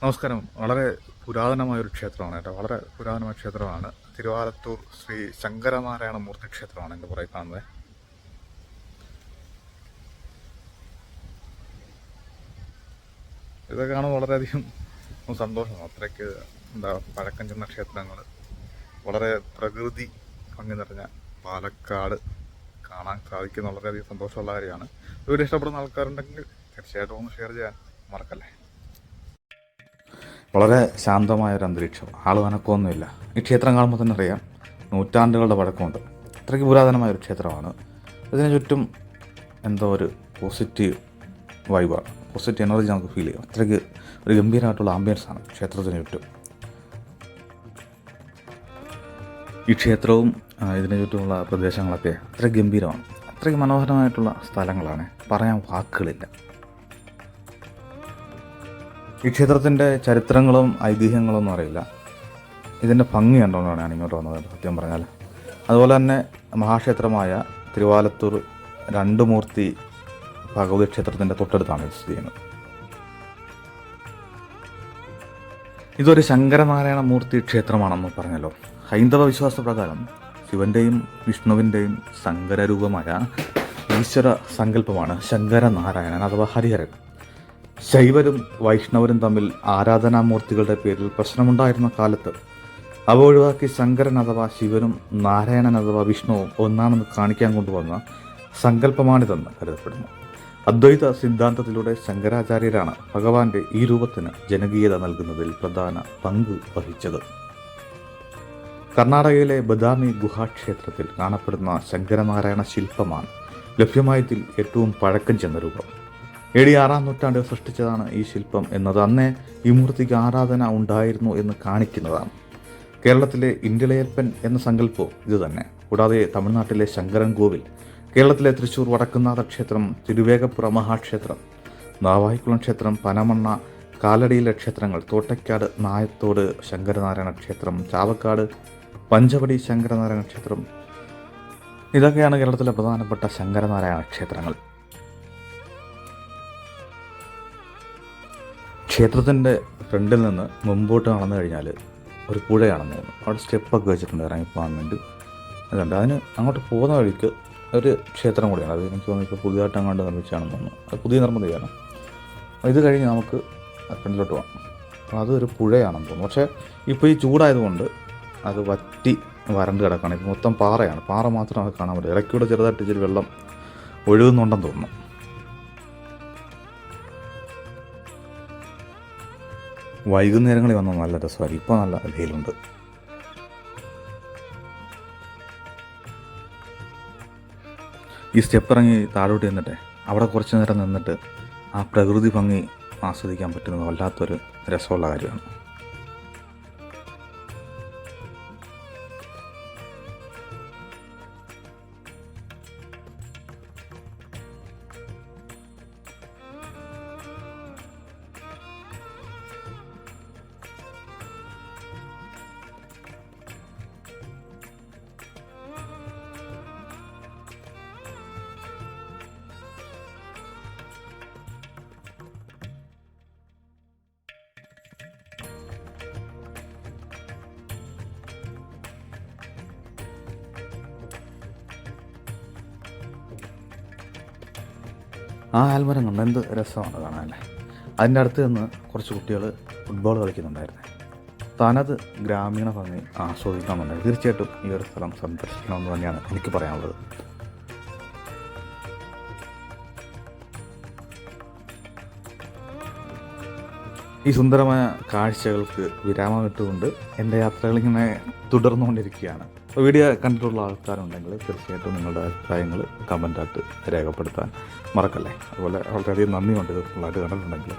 നമസ്കാരം. വളരെ പുരാതനമായ ഒരു ക്ഷേത്രമാണ് കേട്ടോ. വളരെ പുരാതനമായ ക്ഷേത്രമാണ്. തിരുവാലത്തൂർ ശ്രീ ശങ്കരനാരായണ മൂർത്തി ക്ഷേത്രമാണ് എന്റെ പുറകെ കാണുന്നത്. ഇതൊക്കെ കാണുമ്പോൾ വളരെയധികം സന്തോഷം. അത്രയ്ക്ക് എന്താ പഴക്കം ചെന്ന ക്ഷേത്രങ്ങൾ വളരെ പ്രകൃതി ഭംഗി നിറഞ്ഞ പാലക്കാട് കാണാൻ സാധിക്കുന്ന വളരെയധികം സന്തോഷമുള്ള കാര്യമാണ്. വീഡിയോ ഇഷ്ടപ്പെടുന്ന ആൾക്കാരുണ്ടെങ്കിൽ തീർച്ചയായിട്ടും ഒന്ന് ഷെയർ ചെയ്യാൻ മറക്കല്ലേ. വളരെ ശാന്തമായ ഒരു അന്തരീക്ഷം. ആൾ വനക്കമൊന്നുമില്ല ഈ ക്ഷേത്രം കാണുമ്പോൾ തന്നെ അറിയാം നൂറ്റാണ്ടുകളുടെ പഴക്കമുണ്ട്. അത്രയ്ക്ക് പുരാതനമായ ഒരു ക്ഷേത്രമാണ്. ഇതിന് ചുറ്റും എന്തോ ഒരു പോസിറ്റീവ് വൈബാണ് പോസിറ്റീവ് എനർജി നമുക്ക് ഫീൽ ചെയ്യും. അത്രയ്ക്ക് ഒരു ഗംഭീരമായിട്ടുള്ള ആംബിയൻസ് ആണ് ക്ഷേത്രത്തിന് ചുറ്റും. ഈ ക്ഷേത്രവും ഇതിന് ചുറ്റുമുള്ള പ്രദേശങ്ങളൊക്കെ അത്ര ഗംഭീരമാണ്. അത്രയ്ക്ക് മനോഹരമായിട്ടുള്ള സ്ഥലങ്ങളാണ്. പറയാൻ വാക്കുകളില്ല. ഈ ക്ഷേത്രത്തിന്റെ ചരിത്രങ്ങളും ഐതിഹ്യങ്ങളൊന്നും അറിയില്ല. ഇതിന്റെ ഭംഗി കണ്ടുകൊണ്ടാണ് ഇങ്ങോട്ട് വന്നത് സത്യം പറഞ്ഞാൽ. അതുപോലെ തന്നെ മഹാക്ഷേത്രമായ തിരുവാലത്തൂർ രണ്ട് മൂർത്തി ഭഗവതി ക്ഷേത്രത്തിന്റെ തൊട്ടടുത്താണ് സ്ഥിതി ചെയ്യുന്നത്. ഇതൊരു ശങ്കരനാരായണ മൂർത്തി ക്ഷേത്രമാണെന്ന് പറഞ്ഞല്ലോ. ഹൈന്ദവ വിശ്വാസ പ്രകാരം ശിവന്റെയും വിഷ്ണുവിന്റെയും സങ്കരരൂപമായ ഈശ്വര സങ്കല്പമാണ് ശങ്കരനാരായണൻ അഥവാ ഹരിഹരൻ. ശൈവരും വൈഷ്ണവരും തമ്മിൽ ആരാധനാമൂർത്തികളുടെ പേരിൽ പ്രശ്നമുണ്ടായിരുന്ന കാലത്ത് അവ ഒഴിവാക്കി ശങ്കരൻ അഥവാ ശിവനും നാരായണൻ അഥവാ വിഷ്ണുവും ഒന്നാണെന്ന് കാണിക്കാൻ കൊണ്ടുവന്ന സങ്കല്പമാണിതെന്ന് കരുതപ്പെടുന്നു. അദ്വൈത സിദ്ധാന്തത്തിലൂടെ ശങ്കരാചാര്യരാണ് ഭഗവാന്റെ ഈ രൂപത്തിന് ജനകീയത നൽകുന്നതിൽ പ്രധാന പങ്ക് വഹിച്ചത്. കർണാടകയിലെ ബദാമി ഗുഹാക്ഷേത്രത്തിൽ കാണപ്പെടുന്ന ശങ്കരനാരായണ ശില്പമാണ് ലഭ്യമായതിൽ ഏറ്റവും പഴക്കം ചെന്ന രൂപം. എ ഡി ആറാം നൂറ്റാണ്ടിൽ സൃഷ്ടിച്ചതാണ് ഈ ശില്പം എന്നത്. അന്നേ ഈ മൂർത്തിക്ക് ആരാധന ഉണ്ടായിരുന്നു എന്ന് കാണിക്കുന്നതാണ്. കേരളത്തിലെ ഇണ്ടിളയപ്പൻ എന്ന സങ്കല്പവും ഇത് തന്നെ. കൂടാതെ തമിഴ്നാട്ടിലെ ശങ്കരൻ കോവിൽ കേരളത്തിലെ തൃശ്ശൂർ വടക്കുന്നാഥ ക്ഷേത്രം തിരുവേഗപ്പുറ മഹാക്ഷേത്രം നാവായിക്കുളം ക്ഷേത്രം പനമണ്ണ കാലടിയിലെ ക്ഷേത്രങ്ങൾ തോട്ടയ്ക്കാട് നായത്തോട് ശങ്കരനാരായണ ക്ഷേത്രം ചാവക്കാട് പഞ്ചവടി ശങ്കരനാരായണ ക്ഷേത്രം ഇതൊക്കെയാണ് കേരളത്തിലെ പ്രധാനപ്പെട്ട ശങ്കരനാരായണ ക്ഷേത്രങ്ങൾ. ക്ഷേത്രത്തിന്റെ ഫ്രണ്ടിൽ നിന്ന് മുമ്പോട്ട് നടന്നു കഴിഞ്ഞാൽ ഒരു പുഴയാണെന്ന് തോന്നുന്നു. അവിടെ സ്റ്റെപ്പൊക്കെ വെച്ചിട്ടുണ്ട് ഇറങ്ങിപ്പോകാൻ വേണ്ടി. അതുകൊണ്ട് അതിന് അങ്ങോട്ട് പോകുന്ന വഴിക്ക് ഒരു ക്ഷേത്രം കൂടിയാണ്. അത് എനിക്ക് തോന്നുന്നു ഇപ്പോൾ പുതിയതായിട്ട് അങ്ങോട്ട് നിർമ്മിച്ചാണെന്ന് തോന്നുന്നു. അത് പുതിയ നിർമ്മിതിയാണ്. ഇത് കഴിഞ്ഞ് നമുക്ക് ഫ്രണ്ടിലോട്ട് പോകാം. അപ്പോൾ അതൊരു പുഴയാണെന്ന് തോന്നുന്നു. പക്ഷേ ഇപ്പോൾ ഈ ചൂടായതുകൊണ്ട് അത് വറ്റി വരണ്ട് കിടക്കുകയാണ്. ഇപ്പോൾ മൊത്തം പാറയാണ്. പാറ മാത്രം നമുക്ക് കാണാൻ പറ്റും ഇടയ്ക്കൂടെ ചെറുതായിട്ട് ഇച്ചിരി വെള്ളം ഒഴുകുന്നുണ്ടെന്ന് തോന്നുന്നു. വൈകുന്നേരങ്ങളിൽ വന്നാൽ നല്ല രസമായിരിക്കും. ഇപ്പോൾ നല്ല വെയിലുണ്ട്. ഈ സ്റ്റെപ്പ് ഇറങ്ങി താഴോട്ട് നിന്നിട്ടെ അവിടെ കുറച്ച് നേരം നിന്നിട്ട് ആ പ്രകൃതി ഭംഗി ആസ്വദിക്കാൻ പറ്റുന്നത് വല്ലാത്തൊരു രസമുള്ള കാര്യമാണ്. ആ ആൽമരം കണ്ട് എന്ത് രസമാണ് കാണാനല്ലേ. അതിന്റെ അടുത്ത് നിന്ന് കുറച്ച് കുട്ടികൾ ഫുട്ബോൾ കളിക്കുന്നുണ്ടായിരുന്നു. തനത് ഗ്രാമീണ ഭംഗി ആസ്വദിക്കണമെന്നുണ്ട് തീർച്ചയായിട്ടും ഈ ഒരു സ്ഥലം സന്ദർശിക്കണമെന്ന് തന്നെയാണ് എനിക്ക് പറയാനുള്ളത്. ഈ സുന്ദരമായ കാഴ്ചകൾക്ക് വിരാമം ഇട്ടുകൊണ്ട് എന്റെ യാത്രകളിങ്ങനെ തുടർന്നുകൊണ്ടിരിക്കുകയാണ്. വീഡിയോ കണ്ടിട്ടുള്ള ആൾക്കാരുണ്ടെങ്കിൽ തീർച്ചയായിട്ടും നിങ്ങളുടെ അഭിപ്രായങ്ങൾ കമന്റായിട്ട് രേഖപ്പെടുത്താൻ മറക്കല്ലേ? അതുപോലെ വളരെയധികം നന്ദിയുണ്ട് ഇത് ഫുള്ളായിട്ട് കണ്ടിട്ടുണ്ടെങ്കിൽ.